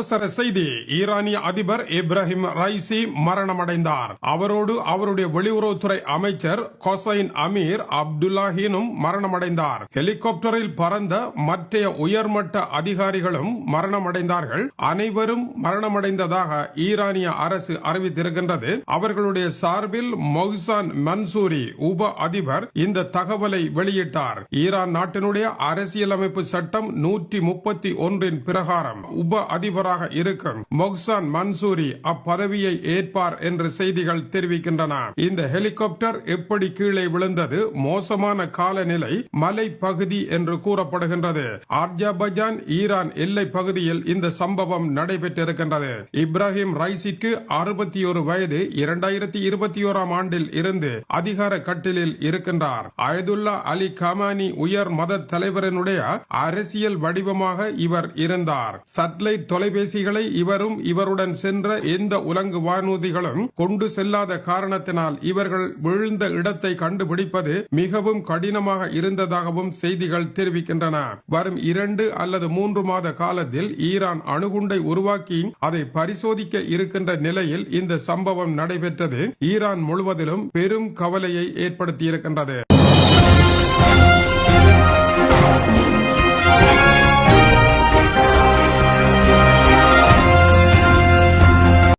அவசர செய்தி. ஈரானிய அதிபர் இப்ராஹிம் ரைசி மரணமடைந்தார். அவரோடு அவருடைய வெளியுறவுத்துறை அமைச்சர் கொசைன் அமீர் அப்துல்லாஹினும் மரணமடைந்தார். ஹெலிகாப்டரில் பறந்த மற்ற உயர்மட்ட அதிகாரிகளும் மரணமடைந்தார்கள். அனைவரும் மரணமடைந்ததாக ஈரானிய அரசு அறிவித்திருக்கின்றது. அவர்களுடைய சார்பில் மொஹ்சான் மன்சூரி உப அதிபர் இந்த தகவலை வெளியிட்டார். ஈரான் நாட்டினுடைய அரசியலமைப்பு சட்டம் நூற்றி முப்பத்தி ஒன்றின் பிரகாரம். உப அதிபராக இருக்கும் மொக்சான் மன்சூரி அப்பதவியை ஏற்பார் என்று செய்திகள் தெரிவிக்கின்றன. இந்த ஹெலிகாப்டர் எப்படி கீழே விழுந்தது? மோசமான காலநிலை மலை பகுதி என்று கூறப்படுகின்றது. அர்ஜபஜான் ஈரான் எல்லை பகுதியில் இந்த சம்பவம் நடைபெற்றிருக்கின்றது. இப்ராஹிம் ரைசிக்கு அறுபத்தி ஒரு வயது இரண்டாயிரத்தி இருபத்தி ஓராம் ஆண்டில் இருந்து அதிகார கட்டிலில் இருக்கின்றார். அயதுல்லா அலி கமானி உயர் மத தலைவரனுடைய அரசியல் வடிவமாக இவர் இருந்தார். சட்லைட் தொலைபேசி தொலைபேசிகளை இவரும் இவருடன் சென்ற எந்த உலங்கு வானூர்திகளும் கொண்டு செல்லாத காரணத்தினால் இவர்கள் விழுந்த இடத்தை கண்டுபிடிப்பது மிகவும் கடினமாக இருந்ததாகவும் செய்திகள் தெரிவிக்கின்றன. வரும் இரண்டு அல்லது மூன்று மாத காலத்தில் ஈரான் அணுகுண்டை உருவாக்கி அதை பரிசோதிக்க இருக்கின்ற நிலையில் இந்த சம்பவம் நடைபெற்றது. ஈரான் முழுவதிலும் பெரும் கவலையை ஏற்படுத்தியிருக்கின்றது.